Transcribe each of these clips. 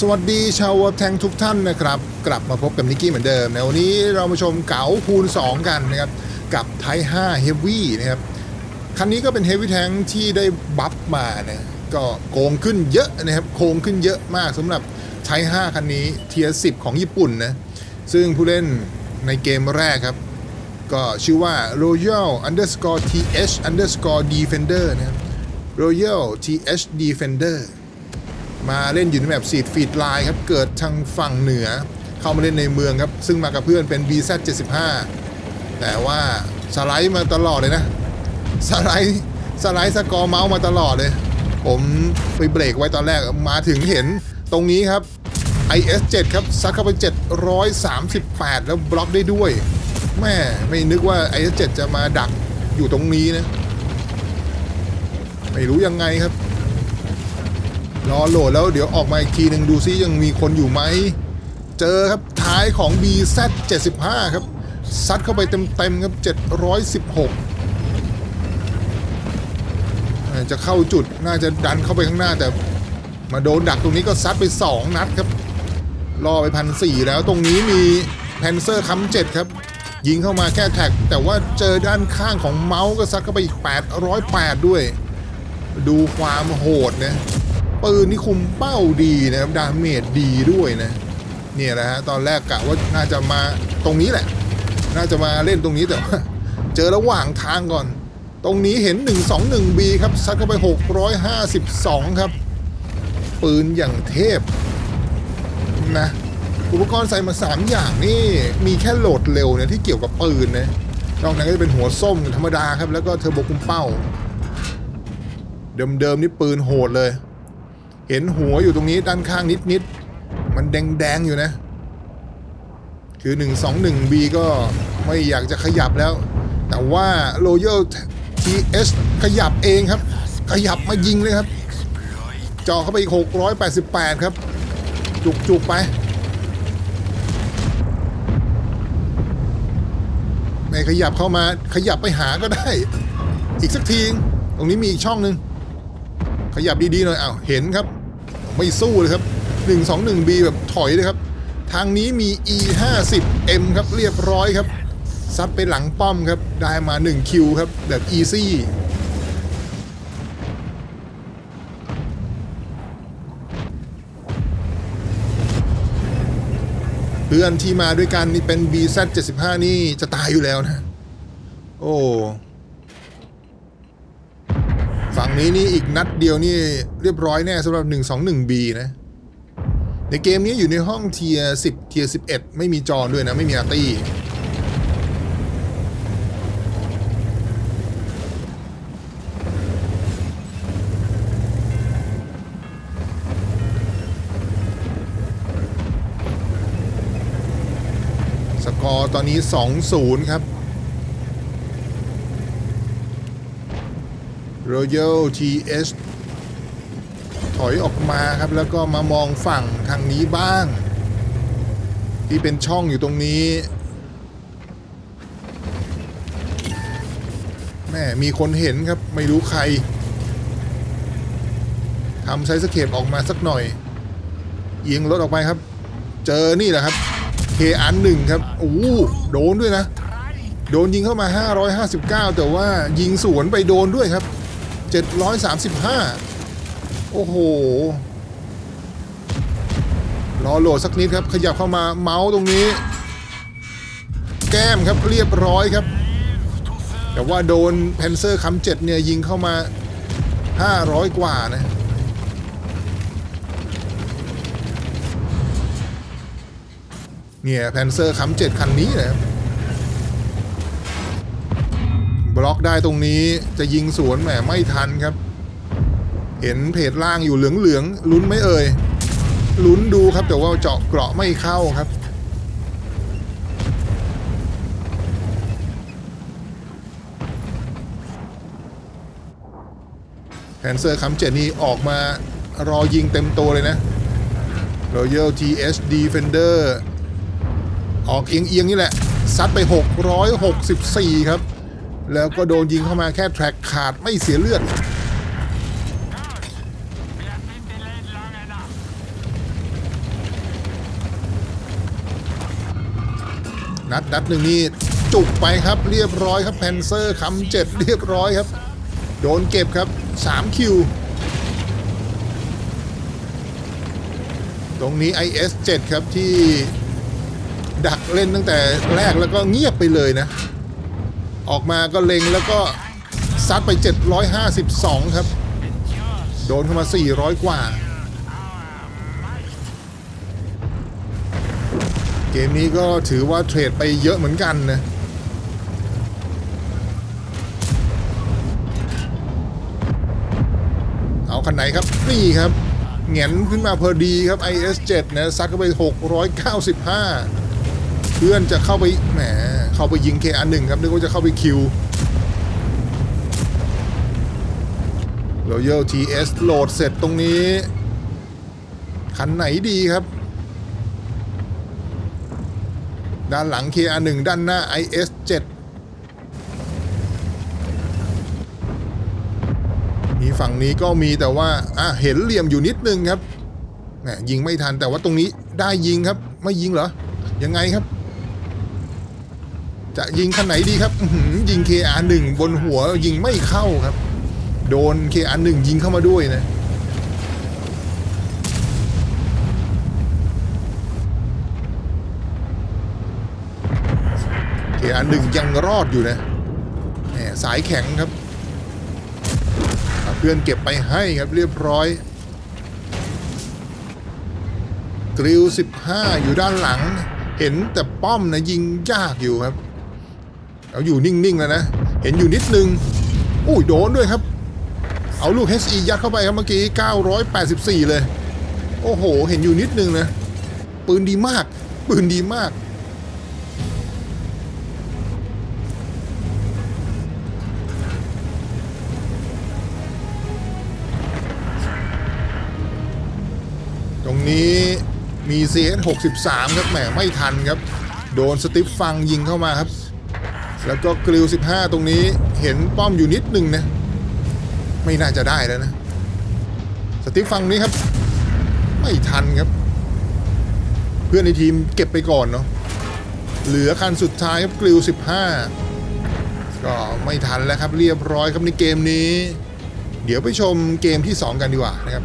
สวัสดีชาวแทงทุกท่านนะครับ กลับมาพบกับนิกกี้เหมือนเดิมในวันนี้เรามาชมเก๋าคูณ 2 กันนะครับ กับไท5 Heavy นะครับ คันนี้ก็เป็น Heavy Tank ที่ได้บัฟมานะก็โกงขึ้นเยอะนะครับโกงขึ้นเยอะมากสำหรับไท5คันนี้เทียร์10 ของญี่ปุ่นนะ ซึ่งผู้เล่นในเกมแรกครับ ก็ชื่อว่า Royal Underscore TH Underscore Defender นะครับ Royal TH Defender มาเล่นอยู่ในแบบสีดฟีดไลน์ครับ เกิดทางฝั่งเหนือ เข้ามาเล่นในเมืองครับ ซึ่งมากับเพื่อนเป็น BZ 75 แต่ว่าสไลด์มาตลอดเลยนะ สไลด์สไลด์สกอร์เมาส์มาตลอดเลย ผมไปเบรกไว้ตอนแรกมาถึงเห็นตรงนี้ครับ IS7 ครับซัดเข้าไป 738 แล้วบล็อกได้ด้วย แม่ไม่นึกว่า IS7 จะมาดักอยู่ตรงนี้นะ ไม่รู้ยังไงครับ รอโหลดแล้วเดี๋ยวออกมาอีกทีหนึ่งดูซิยังมีคนอยู่ไหม เจอครับท้ายของ BZ 75ครับ ซัดเข้าไปเต็มๆครับ 716อ่าจะเข้าจุดน่าจะดันเข้าไปข้างหน้าแต่มาโดนดักตรงนี้ก็ซัดไป 2 นัดครับล่อไปพันสี่แล้วตรงนี้มีแพนเซอร์คัมเจ็ดครับยิงเข้ามาแค่แท็ก แต่ว่าเจอด้านข้างของเมาส์ก็ซัดเข้าไปอีก 808 ด้วย ดูความโหดนะ ปืนนี่คุมเป้าดีนะครับดาเมจดีด้วยนะเนี่ยแหละฮะตอนแรกกะว่าน่าจะมาตรงนี้แหละ น่าจะมาเล่นตรงนี้แต่ว่าเจอระหว่างทางก่อน ตรงนี้เห็น 121B ครับซัดเข้าไป 652 ครับ ปืนอย่างเทพนะอุปกรณ์ใส่มา 3 อย่างนี่มีแค่โหลดเร็วเนี่ยที่เกี่ยวกับปืนนะนอกนั้นก็จะเป็นหัวส้มธรรมดาครับ แล้วก็เทอร์โบคุมเป้า เดิมๆนี่ปืนโหดเลย เห็นหัวอยู่ตรงนี้ด้านข้างนิดๆมันแดงๆอยู่นะ คือ 121B ก็ไม่อยากจะขยับแล้ว แต่ว่า Royal TS ขยับเองครับ ขยับมายิงเลยครับจาะเข้าไปอีก 688 ครับ จุกๆไป ไม่ขยับเข้ามาขยับไปหาก็ได้ อีกสักที ตรงนี้มีอีกช่องหนึ่งขยับดีๆหน่อยอ้าวเห็นครับ ไม่สู้เลยครับ 121B แบบถอยเลยครับ ทางนี้มี E50M ครับเรียบร้อยครับซัดไปหลังป้อมครับ ได้มา 1 คิวครับ แบบอีซี่เพื่อนที่มาด้วยกันนี่เป็น BZ75 นี่จะตายอยู่แล้วนะ โอ้ ฝั่งนี้นี่อีกนัดเดียวนี่เรียบร้อยแน่สำหรับ 121B นะ ในเกมนี้อยู่ในห้องเทียร์10 เทียร์11 ไม่มีจอด้วยนะ ไม่มีอาร์ตี้สกอร์ตอนนี้ 2-0 ครับ Royal TS ถอยออกมาครับแล้วก็มามองฝั่งทางนี้บ้าง ที่เป็นช่องอยู่ตรงนี้แม่มีคนเห็นครับไม่รู้ใครทำไซส์สเคปออกมาสักหน่อยเอียงรถออกไปครับ เจอนี่แหละครับเคอันหนึ่งครับโอ้โหโดนด้วยนะ โดนยิงเข้ามา 559 แต่ว่ายิงสวนไปโดนด้วยครับ 735 โอ้โห รอโหลดสักนิดครับ ขยับเข้ามาเมาส์ตรงนี้ แก้มครับเรียบร้อยครับ แต่ว่าโดนแพนเซอร์คำเจ็ดเนี่ย ยิงเข้ามา 500 กว่านะเนี่ยแพนเซอร์คำเจ็ดคันนี้นะครับ บล็อกได้ตรงนี้จะยิงสวนแหมไม่ทันครับ เห็นเพจล่างอยู่เหลืองๆลุ้นไม่เอ่ยลุ้นดูครับแต่ว่าเจาะเกราะไม่เข้าครับแพนเซอร์คัมเจนี่ออกมารอยิงเต็มตัวเลยนะ Royal TS Defender ออกเอียงๆนี่แหละ ซัดไป 664 ครับ แล้วก็โดนยิงเข้ามาแค่แทร็กขาดไม่เสียเลือด นัดนัดหนึ่งนี่จุกไปครับเรียบร้อยครับแพนเซอร์คำเจ็ดเรียบร้อยครับ โดนเก็บครับ3คิวตรงนี้ IS7 ครับที่ดักเล่นตั้งแต่แรกแล้วก็เงียบไปเลยนะ ออกมาก็เล็งแล้วก็ซัดไป 752 ครับ โดนเข้ามา 400 กว่า เกมนี้ก็ถือว่าเทรดไปเยอะเหมือนกันนะเอาคันไหนครับ นี่ครับเหงียนขึ้นมาพอดีครับ IS7 นะซัดเข้าไป 695 เพื่อนจะเข้าไปแหม เข้าไปยิง KR1 ครับนึกว่าจะเข้าไปคิว Royal TS โหลดเสร็จตรงนี้ คันไหนดีครับ ด้านหลัง KR1 ด้านหน้า IS7 มีฝั่งนี้ก็มีแต่ว่าอะเห็นเหลี่ยมอยู่นิดนึงครับแหมยิงไม่ทันแต่ว่าตรงนี้ได้ยิงครับ ไม่ยิงเหรอ ยังไงครับ จะยิงคันไหนดีครับยิง KR1 บนหัวยิงไม่เข้าครับ โดน KR1 ยิงเข้ามาด้วยนะ KR1 ยังรอดอยู่นะแหมสายแข็งครับ เพื่อนเก็บไปให้ครับเรียบร้อยกริล15 อยู่ด้านหลัง เห็นแต่ป้อมนะยิงยากอยู่ครับ เอาอยู่นิ่งๆแล้วนะ เห็นอยู่นิดนึง อุ้ยโดนด้วยครับ เอาลูก HE ยัดเข้าไปครับเมื่อกี้ 984 เลย โอ้โห เห็นอยู่นิดนึงนะ ปืนดีมาก ปืนดีมากตรงนี้มี CS 63 ครับแหมไม่ทันครับ โดนสติฟฟังยิงเข้ามาครับ แล้วก็กริล15 ตรงนี้เห็นป้อมอยู่นิดนึงนะ ไม่น่าจะได้แล้วนะ สติฟฟังนี้ครับ ไม่ทันครับ เพื่อนในทีมเก็บไปก่อนเนาะเหลือคันสุดท้ายครับกริล15 ก็ไม่ทันแล้วครับเรียบร้อยครับในเกมนี้ เดี๋ยวไปชมเกมที่ 2 กันดีกว่านะครับ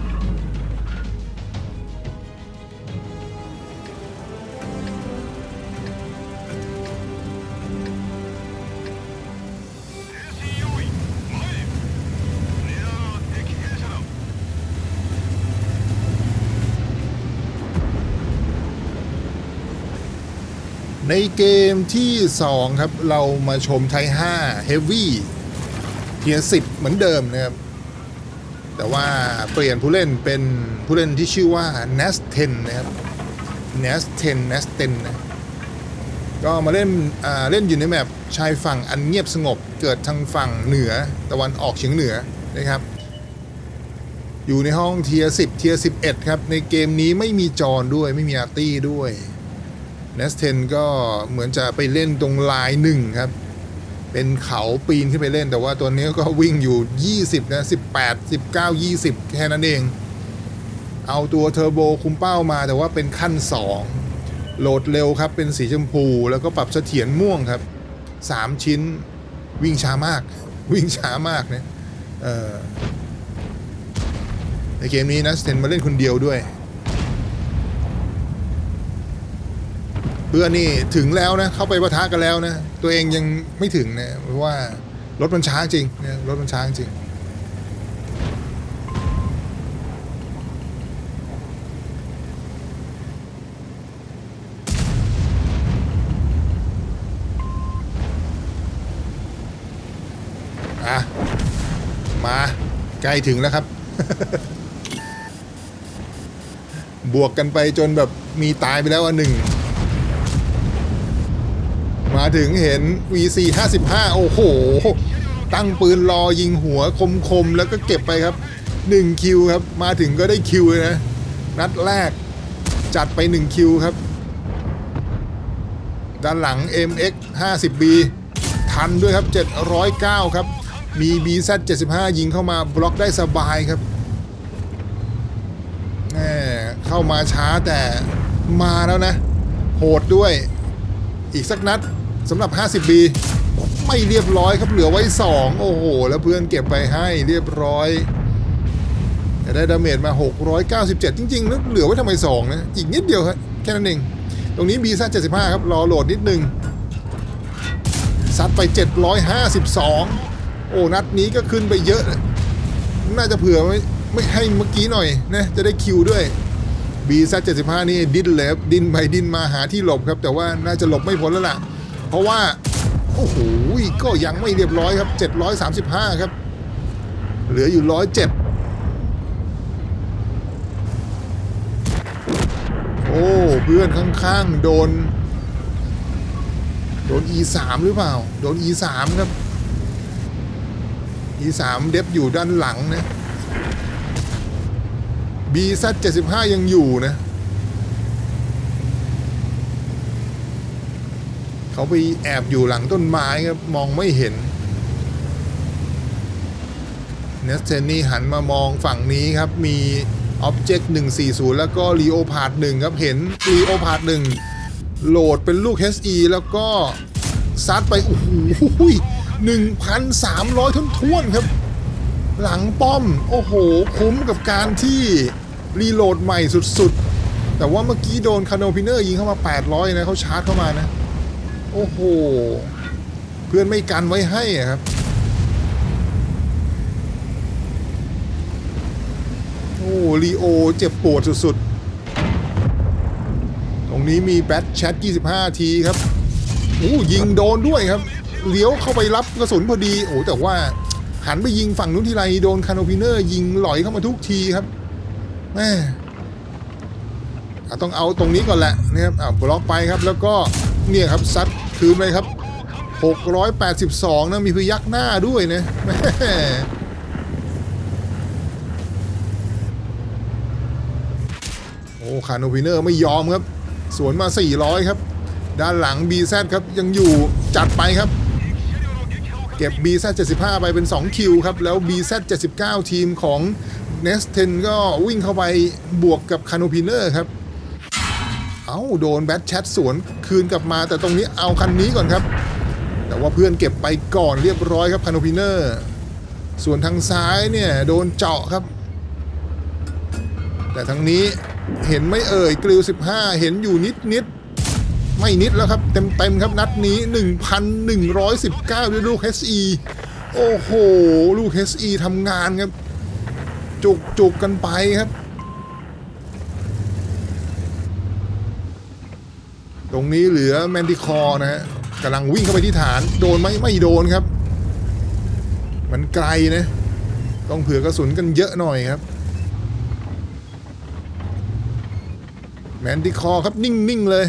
ในเกมที่ 2 ครับ เรามาชมไทย5 Heavy เทียสิบเหมือนเดิมนะครับ แต่ว่าเปลี่ยนผู้เล่นเป็นผู้เล่นที่ชื่อว่า n a s 10 นะครับ n a s 10 n a s 10นะก็มาเล่นเล่นอยู่ในแมปชายฝั่งอันเงียบสงบเกิดทางฝั่งเหนือตะวันออกเฉียงเหนือนะครับ อยู่ในห้องเทีย10 เทีย11 ครับ ในเกมนี้ไม่มีจอนด้วยไม่มีอาร์ตี้ด้วย เนสเทนก็เหมือนจะไปเล่นตรงลายหนึ่งครับ เป็นเขาปีนขึ้นไปเล่นแต่ว่าตัวนี้ก็วิ่งอยู่ 20 นะ 18 19 20 แค่นั้นเอง เอาตัวเทอร์โบคุมเป้ามาแต่ว่าเป็นขั้น 2 โหลดเร็วครับ เป็นสีชมพู แล้วก็ปรับเสถียรม่วงครับ 3 ชิ้นวิ่งช้ามาก วิ่งช้ามากเนี่ยในเกมนี้นะสเทนมาเล่นคนเดียวด้วย เพื่อนนี่ถึงแล้วนะเข้าไปปะทะกันแล้วนะ ตัวเองยังไม่ถึงนะเพราะว่ารถมันช้าจริงนะรถมันช้าจริงอะมาใกล้ถึงแล้วครับ บวกกันไปจนแบบมีตายไปแล้วอันหนึ่ง มาถึงเห็น VC 55 โอ้โห ตั้งปืนรอยิงหัวคมๆ แล้วก็เก็บไปครับ 1 คิวครับ มาถึงก็ได้คิวเลยนะ นัดแรกจัดไป 1 คิวครับ ด้านหลัง MX 50B ทันด้วยครับ 709 ครับ มี BZ 75 ยิงเข้ามาบล็อกได้สบายครับแหมเข้ามาช้าแต่มาแล้วนะ โหดด้วยอีกสักนัด สำหรับ 50B ไม่เรียบร้อยครับเหลือไว้ 2 โอ้โห แล้วเพื่อนเก็บไปให้เรียบร้อยจะได้ดาเมจมา 697 จริงๆแล้วเหลือไว้ทำไม 2 นะ อีกนิดเดียวครับแค่นั้นเอง ตรงนี้ B ซ่า75 ครับ รอโหลดนิดนึงซัดไป 752 โอ้ นัดนี้ก็ขึ้นไปเยอะ น่าจะเผื่อไม่ไม่ให้เมื่อกี้หน่อยนะจะได้คิวด้วย B ซ่า75 นี่ดิ้นเลยครับดิ้นไปดิ้นมาหาที่หลบครับ แต่ว่าน่าจะหลบไม่พ้นแล้วล่ะ เพราะว่า โอ้โหก็ยังไม่เรียบร้อยครับ 735 ครับ เหลืออยู่107โอ้เพื่อนข้างๆ โดน โดน E3 หรือเปล่า โดน E3 ครับ E3 เดฟอยู่ด้านหลังนะ BZ 75 ยังอยู่นะ เขาไปแอบอยู่หลังต้นไม้ครับมองไม่เห็น เนสเทนนี่หันมามองฝั่งนี้ครับ มี Object 140 แล้วก็ Leopard 1ครับ เห็น Leopard 1โหลดเป็นลูก HE แล้วก็ซัดไป โอ้โห1,300ทุนสามร้อยท้วนๆครับ หลังป้อม โอ้โห คุ้มกับการที่รีโหลดใหม่สุดๆ แต่ว่าเมื่อกี้โดนคาโนพิเนอร์ยิงเข้ามา 800 นะเขาชาร์จเข้ามานะ โอ้โห เพื่อนไม่กันไว้ให้อะครับ โอ้ลีโอเจ็บปวดสุดๆ ตรงนี้มีแบทแชท 25 ทีครับโอ้ยิงโดนด้วยครับ เลี้ยวเข้าไปรับกระสุนพอดี โอ้แต่ว่าหันไปยิงฝั่งนู้นทีไรโดนคาโนพิเนอร์ยิงหลอยเข้ามาทุกทีครับแม่ต้องเอาตรงนี้ก่อนแหละนะครับอ่าบล็อกไปครับแล้วก็ เนี่ยครับซัดคืนไปครับ 682 นะ มีพยักหน้าด้วยนะแม่โอ้คาโนพิเนอร์ไม่ยอมครับ สวนมา 400 ครับ ด้านหลัง BZ ครับ ยังอยู่จัดไปครับ เก็บ BZ 75 ไปเป็น 2 คิวครับ แล้ว BZ 79 ทีมของ n e s t 10 ก็วิ่งเข้าไปบวกกับคาโนพิเนอร์ครับ เอ้าโดนแบทแชทสวนคืนกลับมา แต่ตรงนี้เอาคันนี้ก่อนครับ แต่ว่าเพื่อนเก็บไปก่อนเรียบร้อยครับคาโนพิเนอร์ ส่วนทางซ้ายเนี่ยโดนเจาะครับ แต่ทางนี้เห็นไม่เอ่ยกริว 15 เห็นอยู่นิดนิดไม่นิดแล้วครับเต็มเต็มครับนัดนี้ 1,119 ด้วยลูก HE โอ้โห ลูก HE ทำงานครับ จุกจุกกันไปครับ ตรงนี้เหลือแมนติคอร์นะฮะกำลังวิ่งเข้าไปที่ฐาน โดนไหมไม่โดนครับ มันไกลนะ ต้องเผื่อกระสุนกันเยอะหน่อยครับ แมนติคอร์ครับนิ่ง ๆ เลย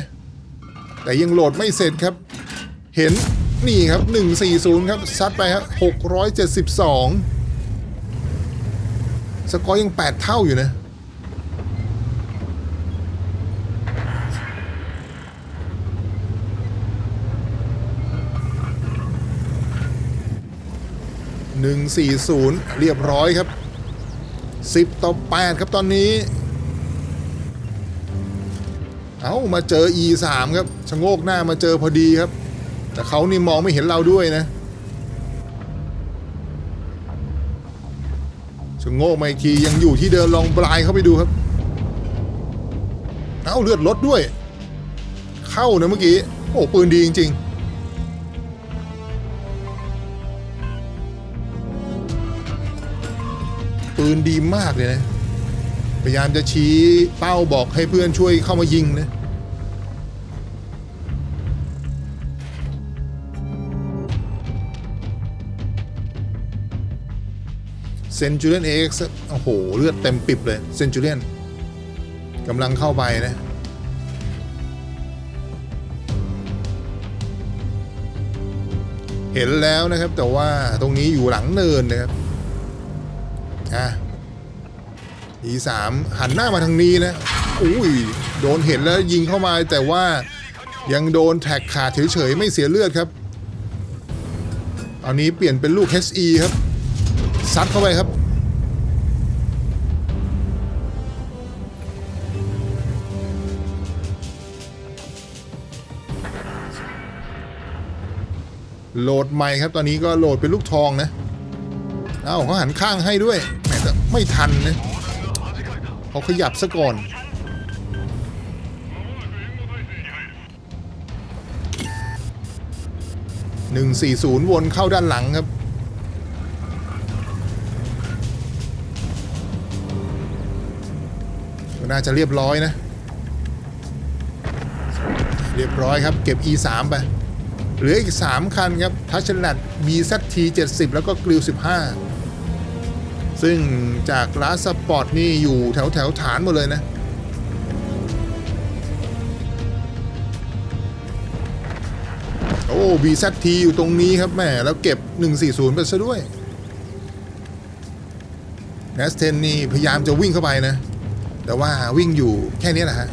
แต่ยังโหลดไม่เสร็จครับ เห็นนี่ครับ 140 ครับ ซัดไปครับ672 สกอร์ยัง 8 เท่าอยู่นะ 140 เรียบร้อยครับ 10 ต่อ 8 ครับตอนนี้ เอามาเจอ E3 ครับชะโงกหน้ามาเจอพอดีครับ แต่เขานี่มองไม่เห็นเราด้วยนะชะโงกมาอีกทียังอยู่ที่เดินลองปลายเข้าไปดูครับ เอาเลือดลดด้วย เข้านะเมื่อกี้ โอ้ปืนดีจริง ๆ ปืนดีมากเลยนะ พยายามจะชี้เป้าบอกให้เพื่อนช่วยเข้ามายิงนะเซนจูเลียนเอ็กซ์โอ้โห เลือดเต็มปิบเลยเซนจูเลียนกำลังเข้าไปนะเห็นแล้วนะครับแต่ว่าตรงนี้อยู่หลังเนินนะครับ อะอีสามหันหน้ามาทางนี้นะอุ้ยโดนเห็นแล้วยิงเข้ามาแต่ว่ายังโดนแท็กขาดเฉยๆไม่เสียเลือดครับตอนนี้เปลี่ยนเป็นลูก HE ครับซัดเข้าไปครับ โหลดใหม่ครับตอนนี้ก็โหลดเป็นลูกทองนะ เอ้าเขาหันข้างให้ด้วย ไม่ทันนะเขาขยับซะก่อน140วนเข้าด้านหลังครับ น่าจะเรียบร้อยนะ เรียบร้อยครับ เก็บ E3 ไป เหลืออีก 3 คันครับ ทัชลัด BZT 70 แล้วก็กริว15 ซึ่งจากลาสปอร์ตนี่อยู่แถวแถวฐานหมดเลยนะ โอ้ BZT อยู่ตรงนี้ครับแม่แล้วเก็บ 140 ไปซะด้วย n a s 10นี่พยายามจะวิ่งเข้าไปนะ แต่ว่าวิ่งอยู่แค่นี้แหละฮะ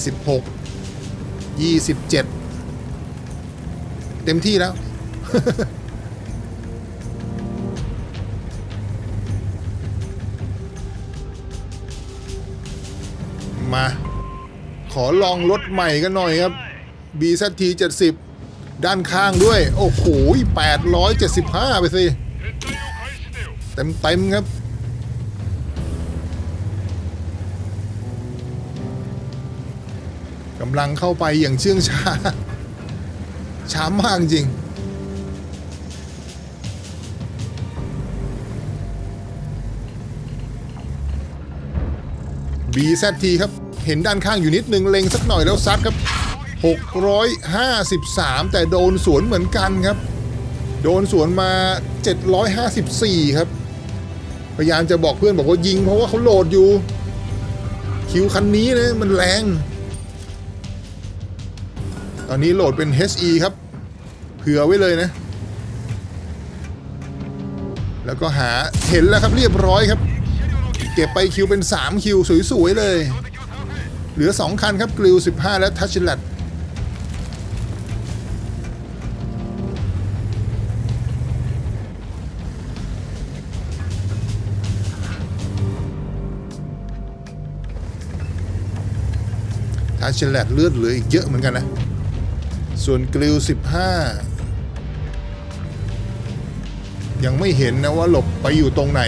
26 27 เต็มที่แล้ว ลองรถใหม่กันหน่อยครับ BZT 70 ด้านข้างด้วย โอ้โห 875 ไปสิ เต็มเต็มครับ กำลังเข้าไปอย่างเชื่องช้า ช้ามากจริง BZT ครับ เห็นด้านข้างอยู่นิดนึงเล็งสักหน่อยแล้วซัดครับ 653 แต่โดนสวนเหมือนกันครับ โดนสวนมา 754 ครับ พยายามจะบอกเพื่อนบอกว่ายิงเพราะว่าเขาโหลดอยู่ คิวคันนี้นะมันแรง ตอนนี้โหลดเป็น HE ครับ เผื่อไว้เลยนะ แล้วก็หาเห็นแล้วครับเรียบร้อยครับ เก็บไปคิวเป็น 3 คิวสวย ๆ เลย เหลือ 2 คันครับกริว15 และทัชชิลัดทัชชิลัดเลือดเหลืออีกเยอะเหมือนกันนะ ส่วนกริว15 ยังไม่เห็นนะว่าหลบไปอยู่ตรงไหน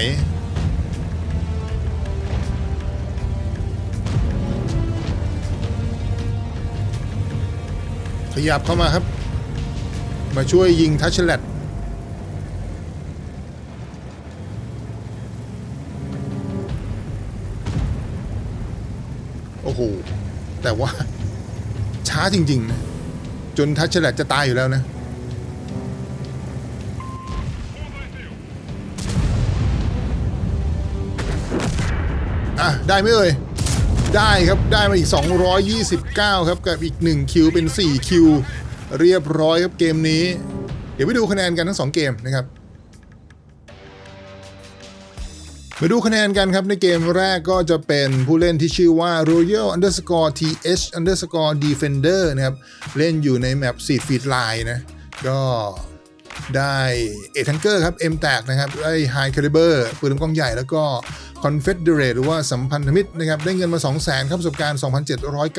ขยับเข้ามาครับ มาช่วยยิงทัชเชลตโอ้โห แต่ว่าช้าจริงๆนะจนทัชเชลตจะตายอยู่แล้วนะอะ ได้ไหมเอ่ย ได้ครับได้มาอีก 229 ครับ กับอีก 1 คิวเป็น 4 คิว เรียบร้อยครับเกมนี้ เดี๋ยวไปดูคะแนนกันทั้ง 2 เกมนะครับมาดูคะแนนกันครับ ในเกมแรกก็จะเป็นผู้เล่นที่ชื่อว่า Royal Underscore TH Underscore Defender นะครับ เล่นอยู่ในแมป Seed Feed Line นะ ก็ ได้เอทังเกอร์ครับ M แตกนะครับได้ High Caliber ปืนลำกล้องใหญ่แล้วก็ Confederate หรือว่าสัมพันธมิตรนะครับได้เงินมา 200,000ครับประสบการณ์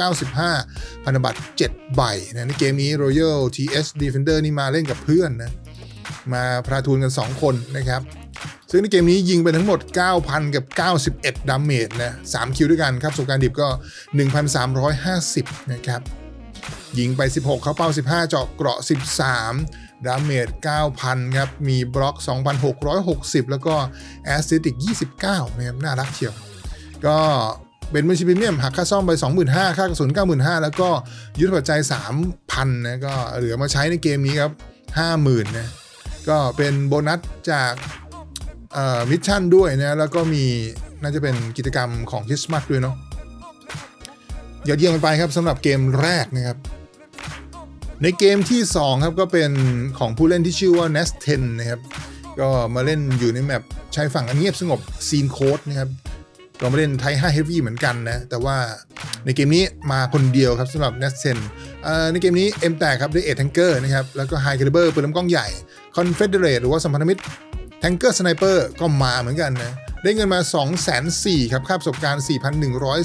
2,795 พันธบัตร 7 ใบนะในเกมนี้ Royal TH Defender นี่มาเล่นกับเพื่อนนะมาพราทูนกัน 2 คนนะครับ ซึ่งในเกมนี้ยิงไปทั้งหมด 9,000 กับ 91 ดาเมจนะ3คิวด้วยกันครับประสบการณ์ดิบก็ 1,350 นะครับยิงไป 16 เข้าเป้า 15 เจาะเกราะ 13 ดาเมจ 9,000 ครับ มีบล็อก 2,660 แล้วก็แอสซิติก 29 นะครับ น่ารักเชียว ก็เป็นมือชิพรีเมียมหักค่าซ่อมไป 25,000 ค่ากระสุน 95,000 แล้วก็ยุทธปัจจัย 3,000 นะ ก็เหลือมาใช้ในเกมนี้ครับ 50,000 นะ ก็เป็นโบนัสจากมิชชั่นด้วยนะ แล้วก็มีน่าจะเป็นกิจกรรมของคริสต์มาสด้วยเนาะยอดเยี่ยมไปครับสำหรับเกมแรกนะครับ ในเกมที่ 2 ครับก็เป็นของผู้เล่นที่ชื่อว่า n e s t 10 นะครับ ก็มาเล่นอยู่ในแมปชายฝั่งอันเงียบสงบซีนโคดนะครับก็มาเล่นไทย5 Heavy เหมือนกันนะ แต่ว่าในเกมนี้มาคนเดียวครับสำหรับ n e s t 10เอ่อในเกมนี้ M แตกครับด้วยเอทังเกอร์นะครับ แล้วก็ High Caliber ปืนลำกล้องใหญ่ Confederate หรือว่าสัมพันธมิตรแทงเกอร์สไนเปอร์ก็มาเหมือนกันนะ ได้เงินมา 2 4 0 0 0ครับค่าประสบการณ์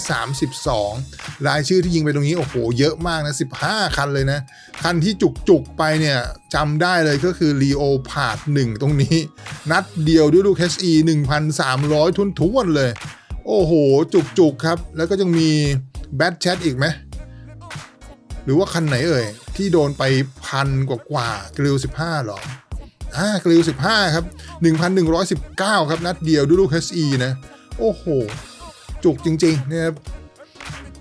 4,132 รายชื่อที่ยิงไปตรงนี้ โอ้โห เยอะมากนะ 15 คันเลยนะ คันที่จุกๆ ไปเนี่ยจำได้เลยก็คือรีโอพาด1ตรงนี้ นัดเดียวด้วยลูก HE 1,300 ทุนทวนเลย โอ้โห จุกๆ ครับ แล้วก็ยังมีแบทแชทอีกไหมหรือว่าคันไหนเอ่ยที่โดนไปพันกว่ากว่ากริล15หรอ อ่ากริล15 ครับ 1,119 ครับนัดเดียวด้วยลูก HE นะ โอ้โห จุกจริงๆนะครับ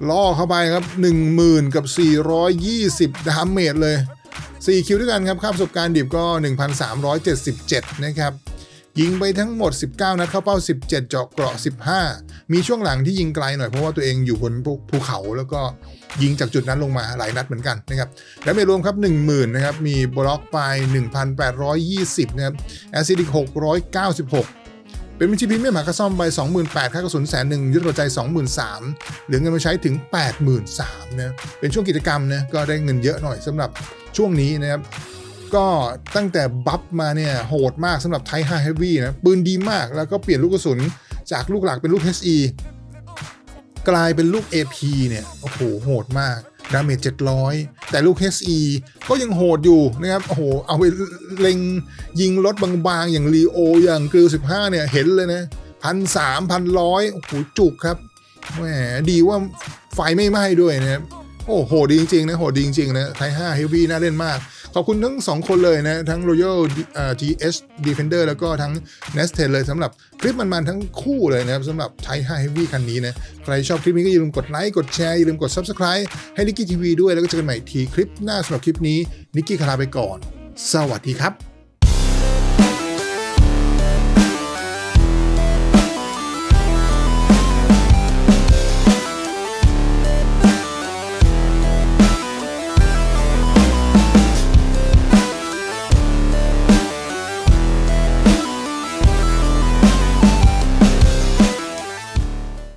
ล่อเข้าไปครับ 10,000 กับ 420 ดาเมจเลย 4 คิวด้วยกันครับค่าประสบการณ์ดิบก็ 1,377 นะครับ ยิงไปทั้งหมด 19 นัดเข้าเป้า 17 เจาะเกราะ 15 มีช่วงหลังที่ยิงไกลหน่อยเพราะว่าตัวเองอยู่บนภูเขาแล้วก็ยิงจากจุดนั้นลงมาหลายนัดเหมือนกันนะครับ แล้วไม่รวมครับ 10,000นะครับ มีบล็อกไป 1,820 นะครับ แอซิดิก 696เป็นบัญชีพรีเมียมากระซ่อมไป 28,000ค่ากระสุนแสนหนึ่งยุทธหัวใจ23,000เหลือเงินมาใช้ถึง 83,000นะเป็นช่วงกิจกรรมนะก็ได้เงินเยอะหน่อยสำหรับช่วงนี้นะครับ ก็ตั้งแต่บัฟมาเนี่ยโหดมากสำหรับไท5 Heavy นะ ปืนดีมากแล้วก็เปลี่ยนลูกกระสุนจากลูกหลักเป็นลูก HE กลายเป็นลูก AP เนี่ย โอ้โห โหดมากดาเมจ700 แต่ลูก HE ก็ยังโหดอยู่นะครับ โอ้โห เอาไปเล็งยิงรถบางๆ อย่างรีโออย่างกริล15 เนี่ย เห็นเลยนะพันสามพันร้อยโอ้โห จุกครับแหมดีว่าไฟไม่ไหม้ด้วยนะครับโอ้โห ดีจริงๆนะโหดดีจริงๆนะไท5 Heavy น่าเล่นมาก ขอบคุณทั้ง 2 คนเลยนะ ทั้ง Royal เอ่อ GS Defender แล้วก็ทั้ง n e s t e d เลยสำหรับคลิปมันๆทั้งคู่เลยนะครับสำหรับ Type 5 Heavy คันนี้นะ ใครชอบคลิปนี้ก็อย่าลืมกดไลค์กดแชร์อย่าลืมกด Subscribe ให้นิกกี้ทีวีด้วยแล้วก็เจอกันใหม่ทีคลิปหน้าสำหรับคลิปนี้นิกกี้คาราไปก่อน สวัสดีครับ